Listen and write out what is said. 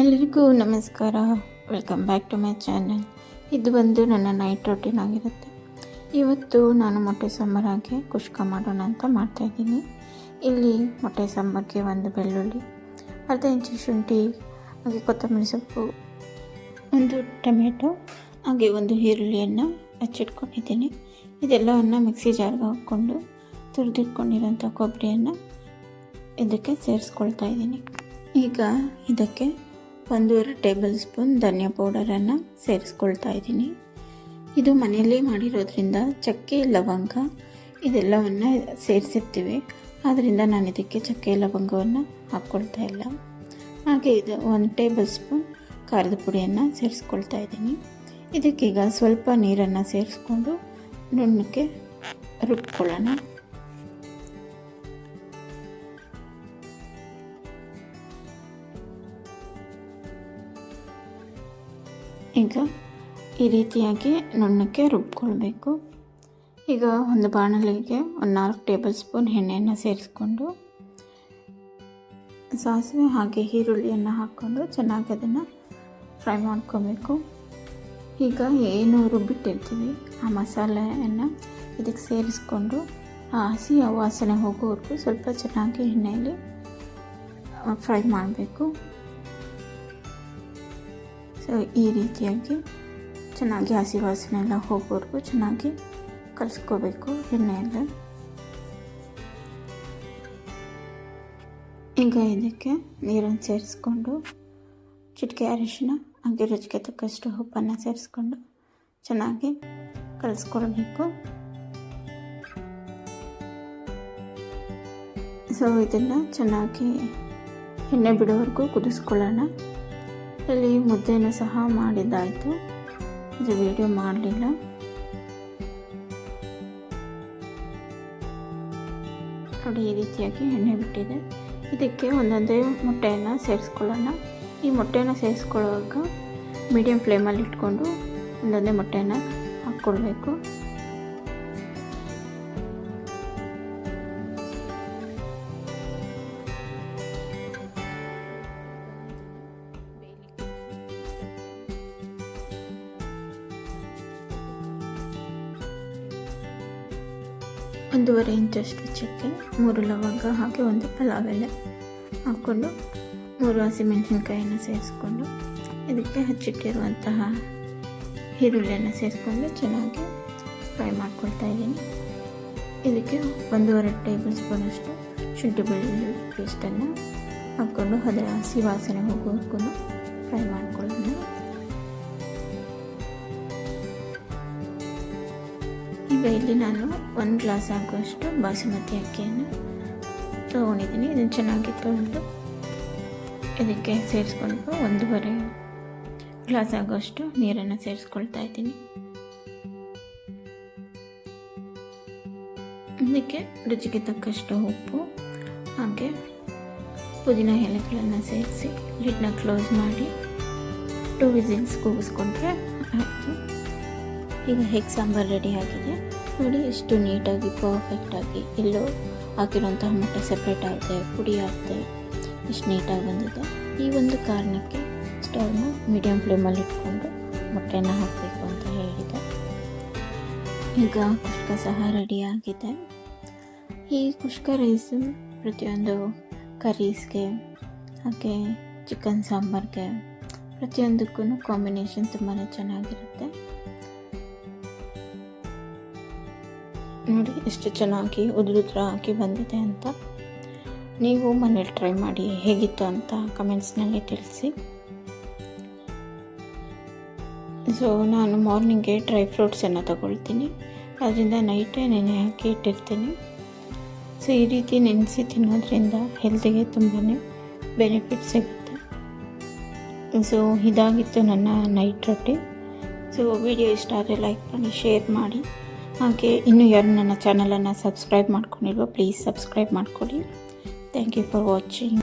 ಎಲ್ಲರಿಗೂ ನಮಸ್ಕಾರ. Welcome back to my channel ಇದು ಬಂದು ನನ್ನ ನೈಟ್ ರೊಟೀನ್ ಆಗಿರುತ್ತೆ. ಇವತ್ತು ನಾನು ಮೊಟ್ಟೆ ಸಾಂಬಾರಾಗೆ ಕುಷ್ಕ ಮಾಡೋಣ ಅಂತ ಮಾಡ್ತಾಯಿದ್ದೀನಿ ಇಲ್ಲಿ ಮೊಟ್ಟೆ ಸಾಂಬಾರಿಗೆ ಒಂದು ಬೆಳ್ಳುಳ್ಳಿ, ಅರ್ಧ ಇಂಚು ಶುಂಠಿ, ಹಾಗೆ ಕೊತ್ತಂಬರಿ ಸೊಪ್ಪು, ಒಂದು ಟೊಮೆಟೊ, ಹಾಗೆ ಒಂದು ಈರುಳ್ಳಿಯನ್ನು ಹಚ್ಚಿಟ್ಕೊಂಡಿದ್ದೀನಿ. ಇದೆಲ್ಲವನ್ನು ಮಿಕ್ಸಿ ಜಾರ್ಗೆ ಹಾಕ್ಕೊಂಡು ತುರಿದಿಟ್ಕೊಂಡಿರೋಂಥ ಕೊಬ್ಬರಿಯನ್ನು ಇದಕ್ಕೆ ಸೇರಿಸ್ಕೊಳ್ತಾ ಇದ್ದೀನಿ. ಈಗ ಇದಕ್ಕೆ ಒಂದೂವರೆ ಟೇಬಲ್ ಸ್ಪೂನ್ ಧನಿಯಾ ಪೌಡರನ್ನು ಸೇರಿಸ್ಕೊಳ್ತಾ ಇದ್ದೀನಿ. ಇದು ಮನೆಯಲ್ಲೇ ಮಾಡಿರೋದ್ರಿಂದ ಚಕ್ಕೆ, ಲವಂಗ ಇದೆಲ್ಲವನ್ನು ಸೇರಿಸಿರ್ತೀವಿ. ಆದ್ದರಿಂದ ನಾನು ಇದಕ್ಕೆ ಚಕ್ಕೆ, ಲವಂಗವನ್ನು ಹಾಕ್ಕೊಳ್ತಾ ಇಲ್ಲ. ಹಾಗೆ ಇದು ಒಂದು ಟೇಬಲ್ ಸ್ಪೂನ್ ಖಾರದ ಪುಡಿಯನ್ನು ಸೇರಿಸ್ಕೊಳ್ತಾ ಇದ್ದೀನಿ. ಇದಕ್ಕೀಗ ಸ್ವಲ್ಪ ನೀರನ್ನು ಸೇರಿಸ್ಕೊಂಡು ನುಣ್ಣಕ್ಕೆ ರುಬ್ಕೊಳ್ಳೋಣ. ಈಗ ಈ ರೀತಿಯಾಗಿ ನುಣ್ಣಕ್ಕೆ ರುಬ್ಕೊಳ್ಬೇಕು. ಈಗ ಒಂದು ಬಾಣಲಿಗೆ ಒಂದು ನಾಲ್ಕು ಟೇಬಲ್ ಸ್ಪೂನ್ ಎಣ್ಣೆಯನ್ನು ಸೇರಿಸ್ಕೊಂಡು ಸಾಸಿವೆ ಹಾಗೆ ಈರುಳ್ಳಿಯನ್ನು ಹಾಕ್ಕೊಂಡು ಚೆನ್ನಾಗಿ ಅದನ್ನು ಫ್ರೈ ಮಾಡ್ಕೋಬೇಕು. ಈಗ ಏನು ರುಬ್ಬಿಟ್ಟಿರ್ತೀವಿ, ಆ ಮಸಾಲೆಯನ್ನು ಇದಕ್ಕೆ ಸೇರಿಸ್ಕೊಂಡು ಆ ಹಸಿ ವಾಸನೆ ಹೋಗೋವರೆಗೂ ಸ್ವಲ್ಪ ಚೆನ್ನಾಗಿ ಎಣ್ಣೆಯಲ್ಲಿ ಫ್ರೈ ಮಾಡಬೇಕು. ಸೊ ಈ ರೀತಿಯಾಗಿ ಚೆನ್ನಾಗಿ ಹಸಿ ವಾಸನೆ ಎಲ್ಲ ಹೋಗೋವರೆಗೂ ಚೆನ್ನಾಗಿ ಕಲಿಸ್ಕೋಬೇಕು ಎಣ್ಣೆಯಲ್ಲಿ. ಈಗ ಇದಕ್ಕೆ ನೀರನ್ನು ಸೇರಿಸ್ಕೊಂಡು ಚಿಟಿಕೆ ಅರಿಶಿನ ಹಾಗೆ ರುಚಿಗೆ ತಕ್ಕಷ್ಟು ಉಪ್ಪನ್ನು ಸೇರಿಸ್ಕೊಂಡು ಚೆನ್ನಾಗಿ ಕಲಿಸ್ಕೊಳ್ಬೇಕು. ಸೊ ಇದನ್ನು ಚೆನ್ನಾಗಿ ಎಣ್ಣೆ ಬಿಡೋವರೆಗೂ ಕುದಿಸ್ಕೊಳ್ಳೋಣ. ಇಲ್ಲಿ ಮುದ್ದೆನೂ ಸಹ ಮಾಡಿದ್ದಾಯಿತು. ಇದು ವಿಡಿಯೋ ಮಾಡಲಿಲ್ಲ. ನೋಡಿ, ಈ ರೀತಿಯಾಗಿ ಎಣ್ಣೆ ಬಿಟ್ಟಿದೆ. ಇದಕ್ಕೆ ಒಂದೊಂದೇ ಮೊಟ್ಟೆಯನ್ನು ಸೇರಿಸ್ಕೊಳ್ಳೋಣ. ಈ ಮೊಟ್ಟೆಯನ್ನು ಸೇರಿಸ್ಕೊಳ್ಳುವಾಗ ಮೀಡಿಯಮ್ ಫ್ಲೇಮಲ್ಲಿ ಇಟ್ಕೊಂಡು ಒಂದೊಂದೇ ಮೊಟ್ಟೆಯನ್ನು ಹಾಕ್ಕೊಳ್ಬೇಕು ಒಂದೂವರೆ ಇಂಚಷ್ಟು ಚಕ್ಕೆ, ಮೂರು ಲವಂಗ ಹಾಗೆ ಒಂದು ಪಲಾವ್ ಎಲೆ ಹಾಕ್ಕೊಂಡು ಮೂರು ಹಸಿಮೆಣಸಿನ್ಕಾಯಿಯನ್ನು ಸೇರಿಸ್ಕೊಂಡು ಇದಕ್ಕೆ ಹಚ್ಚಿಟ್ಟಿರುವಂತಹ ಈರುಳ್ಳಿಯನ್ನು ಸೇರಿಸ್ಕೊಂಡು ಚೆನ್ನಾಗಿ ಫ್ರೈ ಮಾಡ್ಕೊಳ್ತಾ ಇದ್ದೀನಿ. ಇದಕ್ಕೆ ಒಂದೂವರೆ ಟೇಬಲ್ ಸ್ಪೂನಷ್ಟು ಶುಂಠಿ ಬೆಳ್ಳುಳ್ಳಿ ಪೇಸ್ಟನ್ನು ಹಾಕ್ಕೊಂಡು ಅದರ ಹಸಿ ವಾಸನೆ ಹೋಗೋವರೆಗೂ ಫ್ರೈ ಮಾಡ್ಕೊಳ್ಳೋಣ. ಇಲ್ಲಿ ನಾನು ಒಂದು ಗ್ಲಾಸ್ ಆಗುವಷ್ಟು ಬಾಸುಮತಿ ಅಕ್ಕಿಯನ್ನು ತೊಗೊಂಡಿದ್ದೀನಿ. ಇದನ್ನು ಚೆನ್ನಾಗಿ ತೊಳೆದು ಇದಕ್ಕೆ ಸೇರಿಸ್ಕೊಂಡು ಒಂದೂವರೆ ಗ್ಲಾಸ್ ಆಗುವಷ್ಟು ನೀರನ್ನು ಸೇರಿಸ್ಕೊಳ್ತಾ ಇದ್ದೀನಿ. ಇದಕ್ಕೆ ರುಚಿಗೆ ತಕ್ಕಷ್ಟು ಉಪ್ಪು ಹಾಗೆ ಪುದೀನ ಎಲೆಗಳನ್ನು ಸೇರಿಸಿ ಲಿಡ್ನ ಕ್ಲೋಸ್ ಮಾಡಿ ಟೂ ವಿಸಿಲ್ಸ್ ಕೂಗಿಸ್ಕೊಂಡ್ರೆ ಆಯಿತು. ಈಗ ಹೆಗ್ ಸಾಂಬಾರು ರೆಡಿ ಆಗಿದೆ. ನೋಡಿ, ಎಷ್ಟು ನೀಟಾಗಿ ಪರ್ಫೆಕ್ಟಾಗಿ ಎಲ್ಲೋ ಹಾಕಿರೋಂತಹ ಮೊಟ್ಟೆ ಸಪ್ರೇಟ್ ಆಗುತ್ತೆ, ಪುಡಿ ಆಗುತ್ತೆ, ಎಷ್ಟು ನೀಟಾಗಿ ಬಂದಿದೆ. ಈ ಒಂದು ಕಾರಣಕ್ಕೆ ಸ್ಟವ್ನ ಮೀಡಿಯಮ್ ಫ್ಲೇಮಲ್ಲಿ ಇಟ್ಕೊಂಡು ಮೊಟ್ಟೆನ ಹಾಕಬೇಕು ಅಂತ ಹೇಳಿದೆ. ಈಗ ಕುಷ್ಕ ಸಹ ರೆಡಿಯಾಗಿದೆ ಈ ಕುಷ್ಕ ರೈಸು ಪ್ರತಿಯೊಂದು ಕರೀಸ್ಗೆ ಹಾಗೆ ಚಿಕನ್ ಸಾಂಬಾರ್ಗೆ ಪ್ರತಿಯೊಂದಕ್ಕೂ ಕಾಂಬಿನೇಷನ್ ತುಂಬಾ ಚೆನ್ನಾಗಿರುತ್ತೆ. ನೋಡಿ ಎಷ್ಟು ಚೆನ್ನಾಗಿ ಉದುರುದ್ರ ಹಾಕಿ ಬಂದಿದೆ ಅಂತ. ನೀವು ಮನೇಲಿ ಟ್ರೈ ಮಾಡಿ ಹೇಗಿತ್ತು ಅಂತ ಕಮೆಂಟ್ಸ್ನಲ್ಲಿ ತಿಳಿಸಿ. ಸೊ ನಾನು ಮಾರ್ನಿಂಗೆ ಡ್ರೈ ಫ್ರೂಟ್ಸನ್ನು ತಗೊಳ್ತೀನಿ. ಅದರಿಂದ ನೈಟೇ ನೆನೆ ಹಾಕಿ ಇಟ್ಟಿರ್ತೀನಿ. ಸೊ ಈ ರೀತಿ ನೆನೆಸಿ ತಿನ್ನೋದ್ರಿಂದ ಹೆಲ್ತಿಗೆ ತುಂಬಾ ಬೆನಿಫಿಟ್ ಸಿಗುತ್ತೆ. ಸೊ ಇದಾಗಿತ್ತು ನನ್ನ ನೈಟ್ ರೊಟ್ಟಿ ಸೊ ವಿಡಿಯೋ ಇಷ್ಟ ಆದರೆ ಲೈಕ್ ಮಾಡಿ ಶೇರ್ ಮಾಡಿ. ಹಾಗೆ ಇನ್ನೂ ಯಾರು ನನ್ನ ಚಾನಲನ್ನು ಸಬ್ಸ್ಕ್ರೈಬ್ ಮಾಡ್ಕೊಂಡಿಲ್ವೋ ಪ್ಲೀಸ್ ಸಬ್ಸ್ಕ್ರೈಬ್ ಮಾಡ್ಕೊಳ್ಳಿ ಥ್ಯಾಂಕ್ ಯು ಫಾರ್ ವಾಚಿಂಗ್